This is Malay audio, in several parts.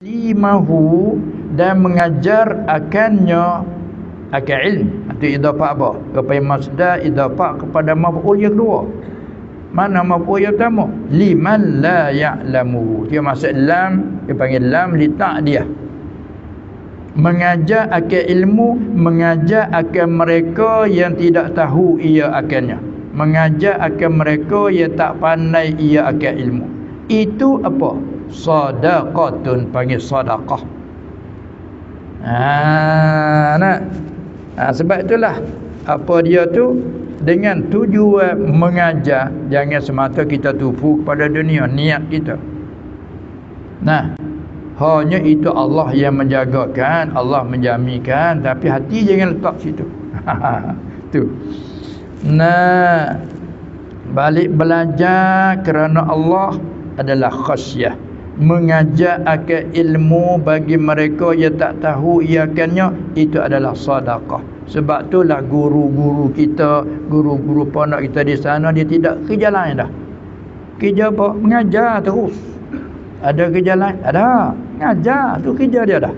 limahu dan mengajar akannya akan ilm itu idafah apa? Kepada masdar idafah kepada maf'ul yang kedua. Mana maf'ul yang pertama? Liman la ya'lamu. Dia maksud lam dia panggil lam li ta'diyah mengajar akan ilmu mengajar akan mereka yang tidak tahu ia akannya. Mengajar akan mereka yang tak pandai ia akan ilmu. Itu apa sadaqatun panggil sadaqah. Ha nak. Ha, sebab itulah apa dia tu? Dengan tujuan mengajar jangan semata kita tupu kepada dunia niat kita. Nah hanya itu Allah yang menjagakan Allah menjaminkan tapi hati jangan letak situ. Tu. Nah balik belajar kerana Allah adalah khasyah mengajar akan ilmu bagi mereka yang tak tahu iakannya itu adalah sedekah sebab itulah guru-guru kita guru-guru pondok kita di sana dia tidak kerja lain dah. Kerja apa? Mengajar terus. Ada kerja lain? Ada. Ngajar tu kerja dia dah.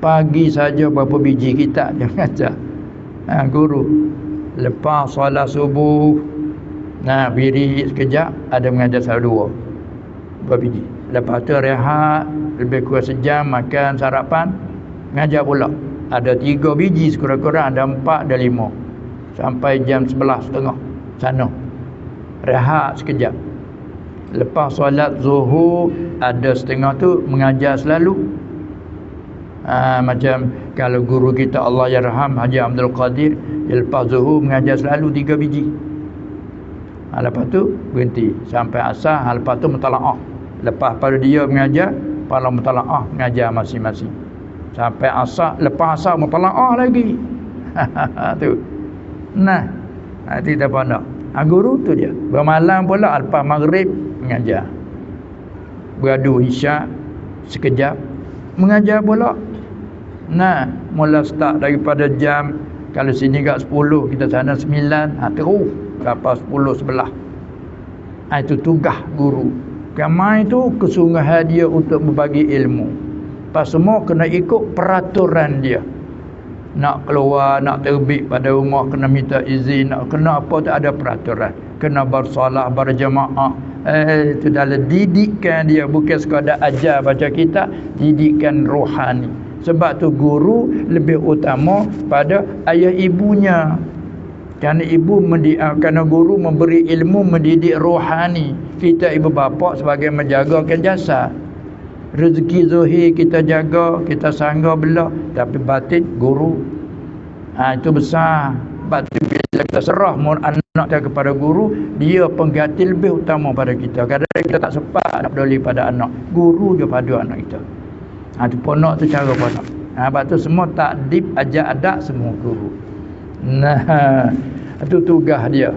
Pagi saja berapa biji kita dia ngajar ha, guru. Lepas solat subuh nah biri sekejap ada mengajar satu dua. Berapa biji lepas tu rehat lebih kurang sejam makan sarapan ngajar pula. Ada tiga biji sekurang-kurang ada empat ada lima. Sampai jam sebelas setengah sana. Rehat sekejap. Lepas solat zuhur ada setengah tu mengajar selalu. Ha, macam kalau guru kita Allah yarham Haji Abdul Qadir lepas zuhur mengajar selalu tiga biji. Ha, lepas tu berhenti. Sampai asar ha, lepas tu mutala'ah lepas pada dia mengajar pada mutala'ah mengajar masing-masing. Sampai asar lepas asar mutala'ah lagi. Tu. Nah nanti kita pandang. Ha, guru tu dia. Bermalam pula lepas maghrib mengajar. Beradu isyak sekejap mengajar pula. Nah mula start daripada jam kalau sini kat 10 kita sana 9 ha, terus sampai 10 sebelah. Ha, itu tugas guru Kamai itu kesungguhan dia untuk berbagi ilmu. Pas semua kena ikut peraturan dia. Nak keluar, nak terbit pada rumah, kena minta izin, nak kena apa tak ada peraturan. Kena bersolah, berjemaah, eh itu dalam didikan dia bukan sekadar ajar baca kita didikan rohani sebab tu guru lebih utama pada ayah ibunya kerana ibu mendidik, kerana guru memberi ilmu mendidik rohani kita ibu bapa sebagai menjagakan jasa rezeki zuhir kita jaga kita sangga belah tapi batin guru. Ha, itu besar. Batin bila kita serah anak kita kepada guru dia pengganti lebih utama pada kita. Kadang kita tak sempat nak peduli pada anak. Guru je pada anak kita. Ha tu ponok tu cara ponok ha sebab tu semua tak dip ajak adak semua guru nah itu tugas dia